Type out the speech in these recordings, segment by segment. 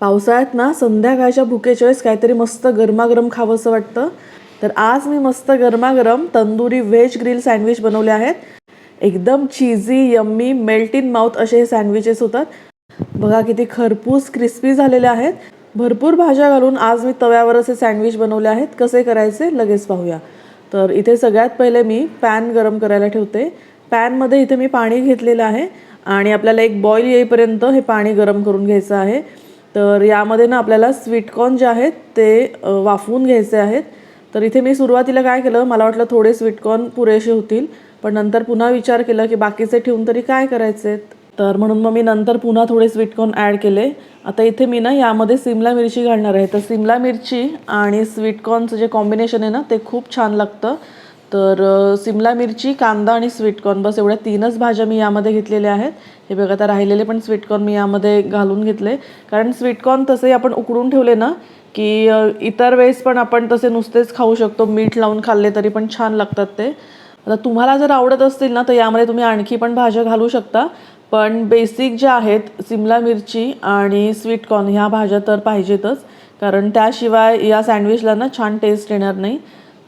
पावसाळ्यात ना संध्याकाळच्या भुकेच्या वेळेस काहीतरी मस्त गरमागरम खावंसं वाटतं. तर आज मी मस्त गरमागरम तंदुरी व्हेज ग्रिल सँडविच बनवले आहेत. एकदम cheesy yummy melt in mouth असे हे सँडविचेस होतात. बघा किती खरपूस क्रिस्पी झालेले आहेत. भरपूर भाज्या घालून आज मी तव्यावर असे सँडविच बनवले आहेत. कसे करायचे लगेच पाहूया. तर इथे सगळ्यात पहिले मी पॅन गरम करायला ठेवते. पॅनमध्ये इथे मी पाणी घेतलेलं आहे आणि आपल्याला एक बॉईल येईपर्यंत हे पाणी गरम करून घ्यायचं आहे. तर यामध्ये ना आपल्याला स्वीटकॉर्न जे आहेत ते वाफवून घ्यायचे आहेत. तर इथे मी सुरुवातीला काय केलं मला वाटलं थोडे स्वीटकॉर्न पुरेसे होतील पण नंतर पुन्हा विचार केला की बाकीचे ठेवून तरी काय करायचे तर म्हणून मग मी नंतर पुन्हा थोडे स्वीटकॉर्न ॲड केले. आता इथे मी ना यामध्ये सिमला मिरची घालणार आहे. तर सिमला मिरची आणि स्वीटकॉर्नचं जे कॉम्बिनेशन आहे ना ते खूप छान लागतं. तर सिमला मिरची कांदा आणि स्वीटकॉर्न बस एवढ्या तीनच भाज्या मी यामध्ये घेतलेल्या आहेत. हे बघा आता राहिलेले पण स्वीटकॉर्न मी यामध्ये घालून घेतले. कारण स्वीटकॉर्न तसेही आपण उकडून ठेवले ना की इतर वेळेस पण आपण तसे नुसतेच खाऊ शकतो. मीठ लावून खाल्ले तरी पण छान लागतात ते. आता तुम्हाला जर आवडत असतील ना तर यामध्ये तुम्ही आणखी पण भाज्या घालू शकता. पण बेसिक ज्या आहेत सिमला मिरची आणि स्वीटकॉर्न ह्या भाज्या तर पाहिजेतच. कारण त्याशिवाय या सँडविचला ना छान टेस्ट येणार नाही.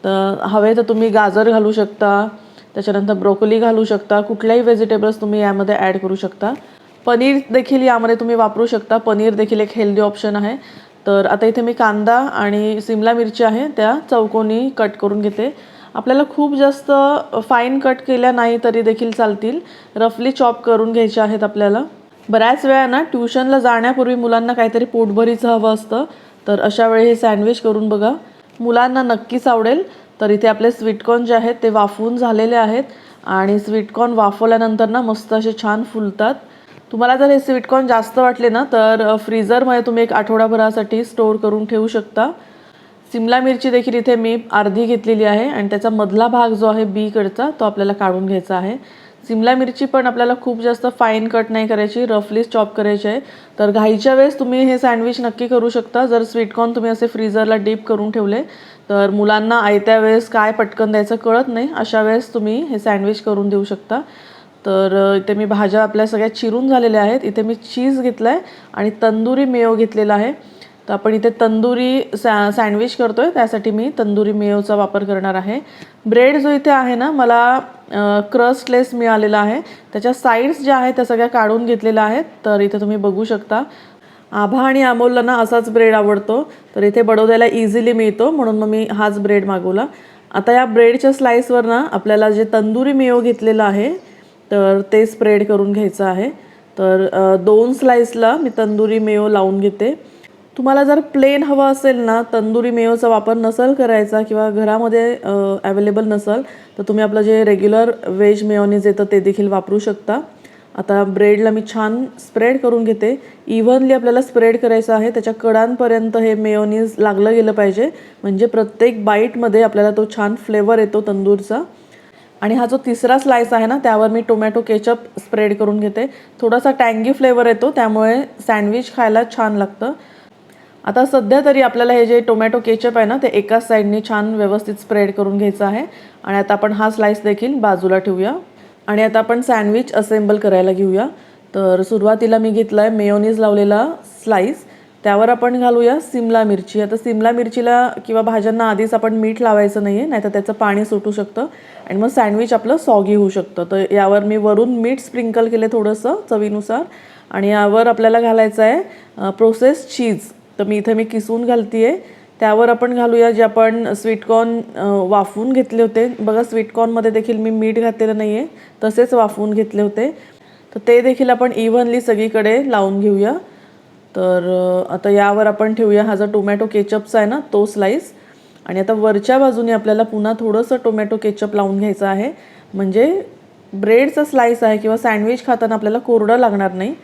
तर हवे तर तुम्ही गाजर घालू शकता त्याच्यानंतर ब्रोकोली घालू शकता कुठल्याही व्हेजिटेबल्स तुम्ही यामध्ये ॲड करू शकता. पनीर देखील यामध्ये तुम्ही वापरू शकता. पनीर देखील एक हेल्दी ऑप्शन आहे. तर आता इथे मी कांदा आणि सिमला मिरची आहे त्या चौकोनी कट करून घेते. आपल्याला खूप जास्त फाईन कट केल्या नाही तरी देखील चालतील. रफली चॉप करून घ्यायच्या आहेत आपल्याला. बऱ्याच वेळा ना ट्युशनला जाण्यापूर्वी मुलांना काहीतरी पोटभरीचं हवं असतं. तर अशा वेळी हे सँडविच करून बघा. मुलांना नक्कीच आवडेल. तर इथे आपले स्वीटकॉर्न जे आहेत ते वाफवून झालेले आहेत. आणि स्वीटकॉर्न वाफवल्यानंतर ना मस्त असे छान फुलतात. तुम्हाला जर हे स्वीटकॉर्न जास्त वाटले ना तर फ्रीजरमध्ये फ्रीझरमध्ये तुम्ही एक आठवडाभरासाठी स्टोअर करून ठेवू शकता. सिमला मिरची देखील इथे मी अर्धी घेतलेली आहे. आणि त्याचा मधला भाग जो आहे बीकडचा तो आपल्याला काढून घ्यायचा आहे. सिमला मिरची पण आपल्याला खूप जास्त फाईन कट नाही करायची रफलीच चॉप करायची आहे. तर घाईच्या वेळेस तुम्ही हे सँडविच नक्की करू शकता. जर स्वीटकॉर्न तुम्ही असे फ्रीजरला डीप करून ठेवले तर मुलांना आयत्या वेळेस काय पटकन द्यायचं कळत नाही. अशा वेळेस तुम्ही हे सँडविच करून देऊ शकता. तर इथे मी भाज्या आपल्या सगळ्या चिरून झालेल्या आहेत. इथे मी चीज घेतला आहे आणि तंदुरी मेयो घेतलेला आहे. तर आपण इथे तंदुरी सॅ सँडविच करतो आहे त्यासाठी मी तंदुरी मेयोचा वापर करणार आहे. ब्रेड जो इथे आहे ना मला क्रस्टलेस मिळालेला आहे. त्याच्या साईड्स ज्या आहेत त्या सगळ्या काढून घेतलेल्या आहेत. तर इथे तुम्ही बघू शकता. आभा आणि अमोलला ना असाच ब्रेड आवडतो. तर इथे बडोद्याला इझिली मिळतो. म्हणून मग मी हाच ब्रेड मागवला. आता या ब्रेडच्या स्लाईसवर ना आपल्याला जे तंदुरी मेयो घेतलेलं आहे तर ते स्प्रेड करून घ्यायचं आहे. तर दोन स्लाईसला मी तंदुरी मेयो लावून घेते. तुम्हाला जर प्लेन हवं असेल ना तंदुरी मेयोचा वापर नसेल करायचा किंवा घरामध्ये अवेलेबल नसेल तर तुम्ही आपलं जे रेग्युलर व्हेज मेयोनीज येतं ते देखील वापरू शकता. आता ब्रेडला मी छान स्प्रेड करून घेते. इव्हनली आपल्याला स्प्रेड करायचं आहे. त्याच्या कडांपर्यंत हे मेयोनीज लागलं गेलं पाहिजे. म्हणजे प्रत्येक बाईटमध्ये आपल्याला तो छान फ्लेवर येतो तंदूरचा. आणि हा जो तिसरा स्लाइस आहे ना त्यावर मी टोमॅटो केचप स्प्रेड करून घेते. थोडासा टँगी फ्लेवर येतो त्यामुळे सँडविच खायला छान लागतं. आता सध्या तरी आपल्याला हे जे टोमॅटो केचप आहे ना ते एकाच साईडने छान व्यवस्थित स्प्रेड करून घ्यायचं आहे. आणि आता आपण हा स्लाइस देखील बाजूला ठेवूया. आणि आता आपण सँडविच असेंबल करायला घेऊया. तर सुरुवातीला मी घेतला आहे मेयोनीज लावलेला स्लाइस त्यावर आपण घालूया सिमला मिरची. आता सिमला मिरचीला किंवा भाज्यांना आधीच आपण मीठ लावायचं नाही आहे नाहीतर त्याचं पाणी सुटू शकतं. आणि मग सँडविच आपलं सॉगी होऊ शकतं. तर यावर मी वरून मीठ स्प्रिंकल केले थोडंसं चवीनुसार. आणि यावर आपल्याला घालायचं आहे प्रोसेस चीज तर मी इथे मी किसून घालते आहे त्यावर आपण घालूया जे आपण स्वीटकॉर्न वाफवून घेतले होते. बघा स्वीटकॉर्नमध्ये देखील मी मीठ घातलेलं नाही आहे तसेच वाफवून घेतले होते. तर ते देखील आपण इव्हनली सगळीकडे लावून घेऊया. तर आता यावर आपण ठेवूया. हा जो टोमॅटो केचपचा आहे ना तो स्लाईस आणि आता वरच्या बाजूने आपल्याला पुन्हा थोडंसं टोमॅटो केचप लावून घ्यायचं आहे. म्हणजे ब्रेडचा स्लाईस आहे किंवा सँडविच खाताना आपल्याला कोरडं लागणार नाही.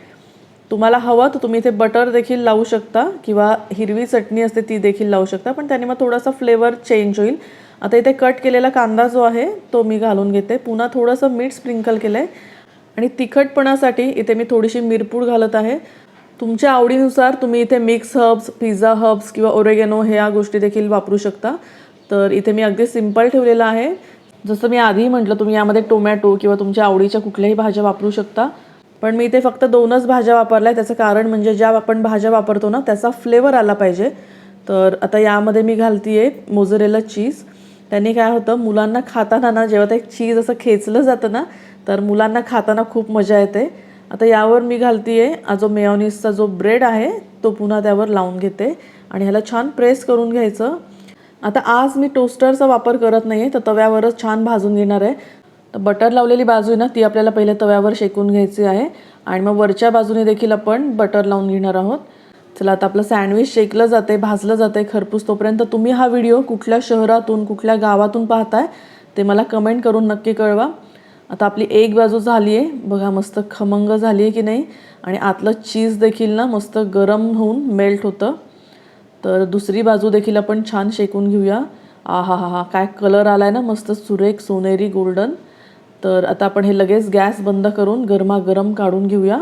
तुम्हाला हवं तर तुम्ही इथे बटर देखील लावू शकता किंवा हिरवी चटणी असते ती देखील लावू शकता पण त्याने मग थोडासा फ्लेवर चेंज होईल. आता इथे कट केलेला कांदा जो आहे तो मी घालून घेते. पुन्हा थोडंसं मीठ स्प्रिंकल केलं आहे आणि तिखटपणासाठी इथे मी थोडीशी मिरपूड घालत आहे. तुमच्या आवडीनुसार तुम्ही इथे मिक्स हर्ब्स पिझ्झा हर्ब्स किंवा ओरेगेनो ह्या गोष्टी देखील वापरू शकता. तर इथे मी अगदी सिंपल ठेवलेलं आहे. जसं मी आधी म्हटलं तुम्ही यामध्ये टोमॅटो किंवा तुमच्या आवडीच्या कुठल्याही भाज्या वापरू शकता. पण मी इथे फक्त दोनच भाज्या वापरल्या त्याचं कारण म्हणजे ज्या आपण भाज्या वापरतो ना त्याचा फ्लेवर आला पाहिजे. तर आता यामध्ये मी घालते आहे मोजरेला चीज त्यांनी काय होतं मुलांना खाताना ना जेव्हा ते चीज असं खेचलं जातं ना तर मुलांना खाताना खूप मजा येते. आता यावर मी घालते आहे जो मेयोनीसचा जो ब्रेड आहे तो पुन्हा त्यावर लावून घेते आणि ह्याला छान प्रेस करून घ्यायचं. आता आज मी टोस्टरचा वापर करत नाही आहे तर तव्यावरच छान भाजून घेणार आहे. तर बटर लावलेली बाजू आहे ना ती आपल्याला पहिले तव्यावर शेकून घ्यायची आहे. आणि मग वरच्या बाजूने देखील आपण बटर लावून घेणार आहोत. चला आता आपलं सँडविच शेकलं जाते भाजलं जाते खरपूस तोपर्यंत. तुम्ही हा व्हिडिओ कुठल्या शहरातून कुठल्या गावातून पाहताय ते मला कमेंट करून नक्की कळवा. आता आपली एक बाजू झाली आहे बघा मस्त खमंग झाली आहे की नाही? आणि आतलं चीज देखील ना मस्त गरम होऊन मेल्ट होतं. तर दुसरी बाजू देखील आपण छान शेकून घेऊया. आ हा हा हा काय कलर आला आहे ना मस्त सुरेख सोनेरी गोल्डन तर आता आपण हे लगेच गॅस बंद करून गरमागरम काढून घेऊया.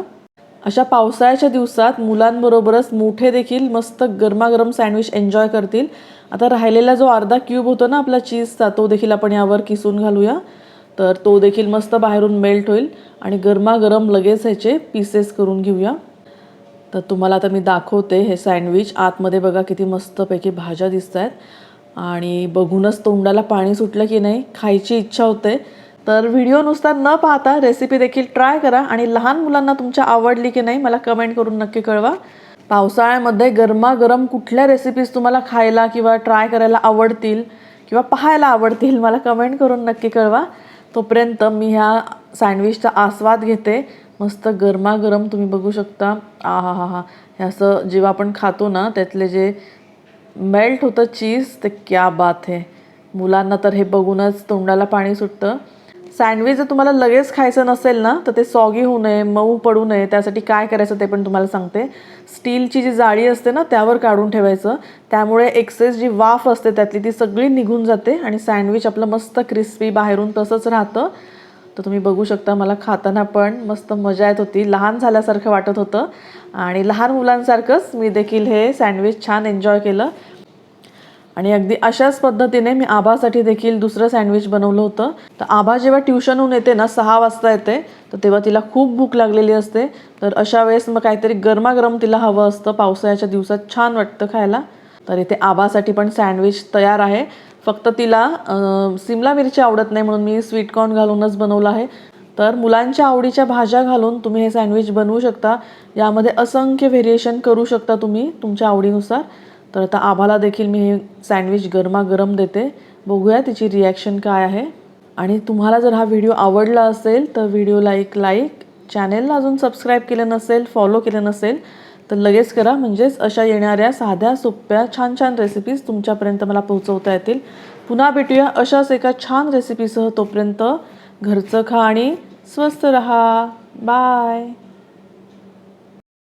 अशा पावसाळ्याच्या दिवसात मुलांबरोबरच मोठे देखील मस्त गरमागरम सँडविच एन्जॉय करतील. आता राहिलेला जो अर्धा क्यूब होतो ना आपला चीजचा तो देखील आपण यावर किसून घालूया. तर तो देखील मस्त बाहेरून मेल्ट होईल आणि गरमागरम लगेच ह्याचे पीसेस करून घेऊया. तर तुम्हाला आता मी दाखवते हे सँडविच. आतमध्ये बघा किती मस्तपैकी भाज्या दिसत आहेत आणि बघूनच तोंडाला पाणी सुटलं की नाही खायची इच्छा होते. तर व्हिडिओ नुसता न पाहता रेसिपी देखील ट्राय करा आणि लहान मुलांना तुमच्या आवडली की नाही मला कमेंट करून नक्की कळवा. पावसाळ्यामध्ये गरमागरम कुठल्या रेसिपीज तुम्हाला खायला किंवा ट्राय करायला आवडतील किंवा पाहायला आवडतील मला कमेंट करून नक्की कळवा. तोपर्यंत मी ह्या सँडविचचा आस्वाद घेते. मस्त गरमागरम तुम्ही बघू शकता. आ हा हा हा हे असं जेव्हा आपण खातो ना त्यातले जे मेल्ट होतं चीज ते क्या बात आहे मुलांना तर हे बघूनच तोंडाला पाणी सुटतं. सँडविच जर तुम्हाला लगेच खायचं नसेल ना तर ते सॉगी होऊ नये मऊ पडू नये त्यासाठी काय करायचं ते पण तुम्हाला सांगते. स्टीलची जी जाळी असते ना त्यावर काढून ठेवायचं. त्यामुळे एक्सेस जी वाफ असते त्यातली ती सगळी निघून जाते आणि सँडविच आपलं मस्त क्रिस्पी बाहेरून तसंच राहतं. तर तुम्ही बघू शकता मला खाताना पण मस्त मजा येत होती. लहान झाल्यासारखं वाटत होतं. आणि लहान मुलांसारखंच मी देखील हे सँडविच छान एन्जॉय केलं. आणि अगदी अशाच पद्धतीने मी आभासाठी देखील दुसरं सँडविच बनवलं होतं. तर आभा जेव्हा ट्युशनहून येते ना सहा वाजता येते तर तेव्हा तिला खूप भूक लागलेली असते. तर अशा वेळेस मग काहीतरी गरमागरम तिला हवं असतं पावसाळ्याच्या दिवसात छान वाटतं खायला. तर इथे आभासाठी पण सँडविच तयार आहे. फक्त तिला सिमला मिरची आवडत नाही म्हणून मी स्वीट कॉर्न घालूनच बनवलं आहे. तर मुलांच्या आवडीच्या भाज्या घालून तुम्ही हे सँडविच बनवू शकता. यामध्ये असंख्य व्हेरिएशन करू शकता तुम्ही तुमच्या आवडीनुसार. तर आता आभाला देखील मी हे सँडविच गरमागरम देते. बघूया तिची रिॲक्शन काय आहे. आणि तुम्हाला जर हा व्हिडिओ आवडला असेल तर व्हिडिओला एक लाईक चॅनेलला अजून सबस्क्राईब केलं नसेल फॉलो केलं नसेल तर लगेच करा. म्हणजेच अशा येणाऱ्या साध्या सोप्या छान छान रेसिपीज तुमच्यापर्यंत मला पोहोचवता येतील. पुन्हा भेटूया अशाच एका छान रेसिपीसह तोपर्यंत. घरचं खा आणि स्वस्त रहा. बाय